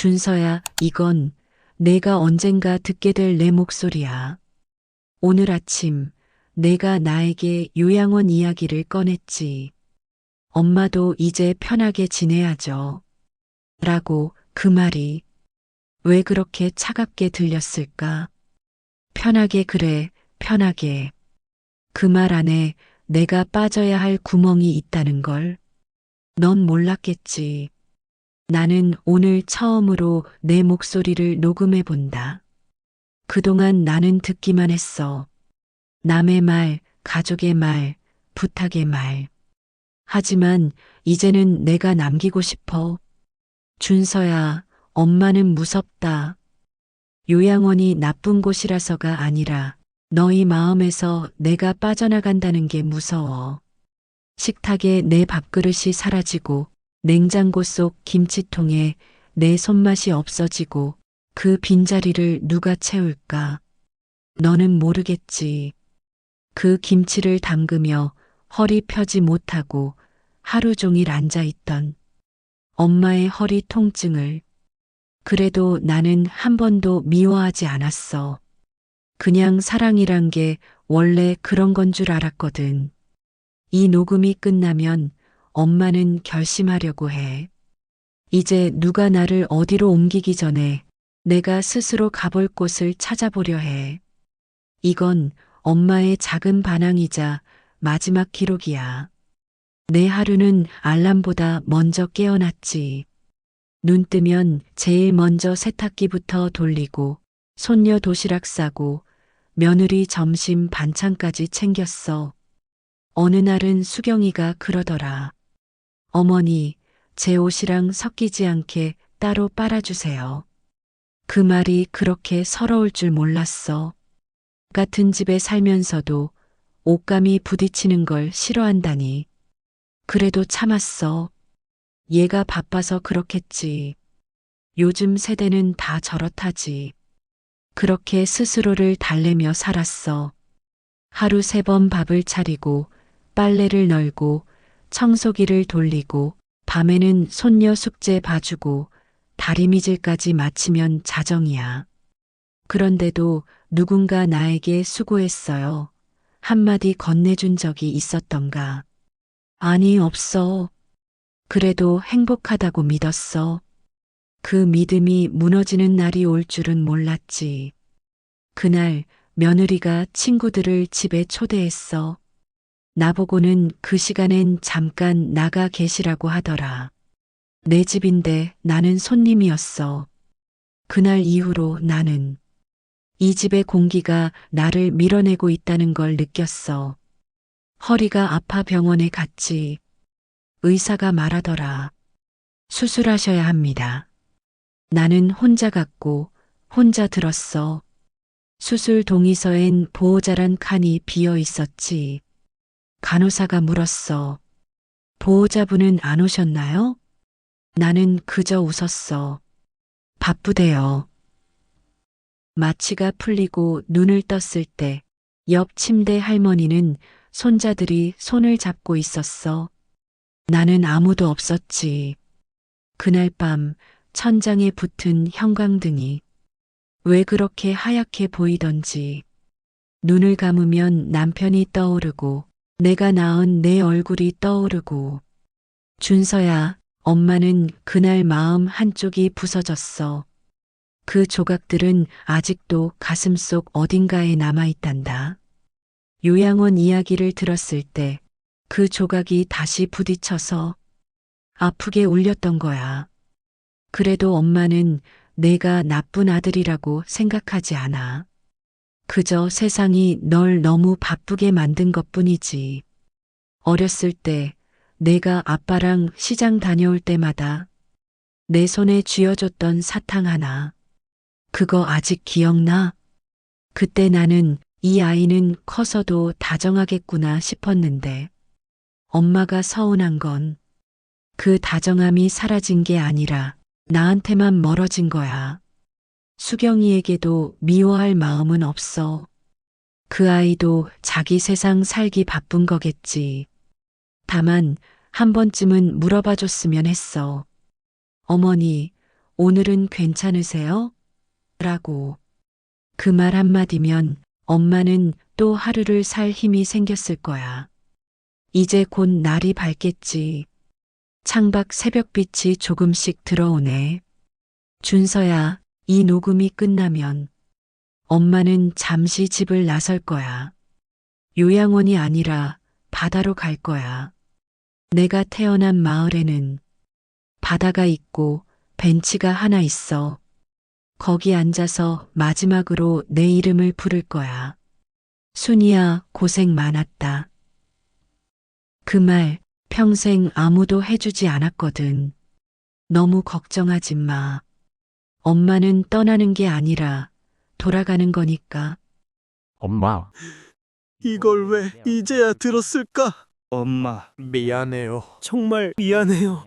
준서야, 이건 내가 언젠가 듣게 될 내 목소리야. 오늘 아침 내가 나에게 요양원 이야기를 꺼냈지. 엄마도 이제 편하게 지내야죠. 라고 그 말이 왜 그렇게 차갑게 들렸을까? 편하게 그래, 편하게. 그 말 안에 내가 빠져야 할 구멍이 있다는 걸. 넌 몰랐겠지. 나는 오늘 처음으로 내 목소리를 녹음해 본다. 그동안 나는 듣기만 했어. 남의 말, 가족의 말, 부탁의 말. 하지만 이제는 내가 남기고 싶어. 준서야, 엄마는 무섭다. 요양원이 나쁜 곳이라서가 아니라 너희 마음에서 내가 빠져나간다는 게 무서워. 식탁에 내 밥그릇이 사라지고 냉장고 속 김치통에 내 손맛이 없어지고 그 빈자리를 누가 채울까? 너는 모르겠지. 그 김치를 담그며 허리 펴지 못하고 하루 종일 앉아 있던 엄마의 허리 통증을 그래도 나는 한 번도 미워하지 않았어. 그냥 사랑이란 게 원래 그런 건 줄 알았거든. 이 녹음이 끝나면 엄마는 결심하려고 해. 이제 누가 나를 어디로 옮기기 전에 내가 스스로 가볼 곳을 찾아보려 해. 이건 엄마의 작은 반항이자 마지막 기록이야. 내 하루는 알람보다 먼저 깨어났지. 눈 뜨면 제일 먼저 세탁기부터 돌리고 손녀 도시락 싸고 며느리 점심 반찬까지 챙겼어. 어느 날은 수경이가 그러더라. 어머니, 제 옷이랑 섞이지 않게 따로 빨아주세요. 그 말이 그렇게 서러울 줄 몰랐어. 같은 집에 살면서도 옷감이 부딪히는 걸 싫어한다니. 그래도 참았어. 얘가 바빠서 그렇겠지. 요즘 세대는 다 저렇다지. 그렇게 스스로를 달래며 살았어. 하루 세 번 밥을 차리고 빨래를 널고 청소기를 돌리고 밤에는 손녀 숙제 봐주고 다리미질까지 마치면 자정이야. 그런데도 누군가 나에게 수고했어요. 한마디 건네준 적이 있었던가. 아니, 없어. 그래도 행복하다고 믿었어. 그 믿음이 무너지는 날이 올 줄은 몰랐지. 그날 며느리가 친구들을 집에 초대했어. 나보고는 그 시간엔 잠깐 나가 계시라고 하더라. 내 집인데 나는 손님이었어. 그날 이후로 나는 이 집의 공기가 나를 밀어내고 있다는 걸 느꼈어. 허리가 아파 병원에 갔지. 의사가 말하더라. 수술하셔야 합니다. 나는 혼자 갔고 혼자 들었어. 수술 동의서엔 보호자란 칸이 비어 있었지. 간호사가 물었어. 보호자분은 안 오셨나요? 나는 그저 웃었어. 바쁘대요. 마취가 풀리고 눈을 떴을 때 옆 침대 할머니는 손자들이 손을 잡고 있었어. 나는 아무도 없었지. 그날 밤 천장에 붙은 형광등이 왜 그렇게 하얗게 보이던지 눈을 감으면 남편이 떠오르고 내가 낳은 내 얼굴이 떠오르고 준서야 엄마는 그날 마음 한쪽이 부서졌어. 그 조각들은 아직도 가슴 속 어딘가에 남아있단다. 요양원 이야기를 들었을 때 그 조각이 다시 부딪혀서 아프게 울렸던 거야. 그래도 엄마는 내가 나쁜 아들이라고 생각하지 않아. 그저 세상이 널 너무 바쁘게 만든 것 뿐이지. 어렸을 때 내가 아빠랑 시장 다녀올 때마다 내 손에 쥐어줬던 사탕 하나. 그거 아직 기억나? 그때 나는 이 아이는 커서도 다정하겠구나 싶었는데 엄마가 서운한 건 그 다정함이 사라진 게 아니라 나한테만 멀어진 거야. 수경이에게도 미워할 마음은 없어. 그 아이도 자기 세상 살기 바쁜 거겠지. 다만 한 번쯤은 물어봐 줬으면 했어. 어머니, 오늘은 괜찮으세요? 라고. 그 말 한마디면 엄마는 또 하루를 살 힘이 생겼을 거야. 이제 곧 날이 밝겠지. 창밖 새벽빛이 조금씩 들어오네. 준서야, 이 녹음이 끝나면 엄마는 잠시 집을 나설 거야. 요양원이 아니라 바다로 갈 거야. 내가 태어난 마을에는 바다가 있고 벤치가 하나 있어. 거기 앉아서 마지막으로 내 이름을 부를 거야. 순이야, 고생 많았다. 그 말 평생 아무도 해주지 않았거든. 너무 걱정하지 마. 엄마는 떠나는 게 아니라 돌아가는 거니까. 엄마, 이걸 왜 이제야 들었을까? 엄마, 미안해요. 정말 미안해요.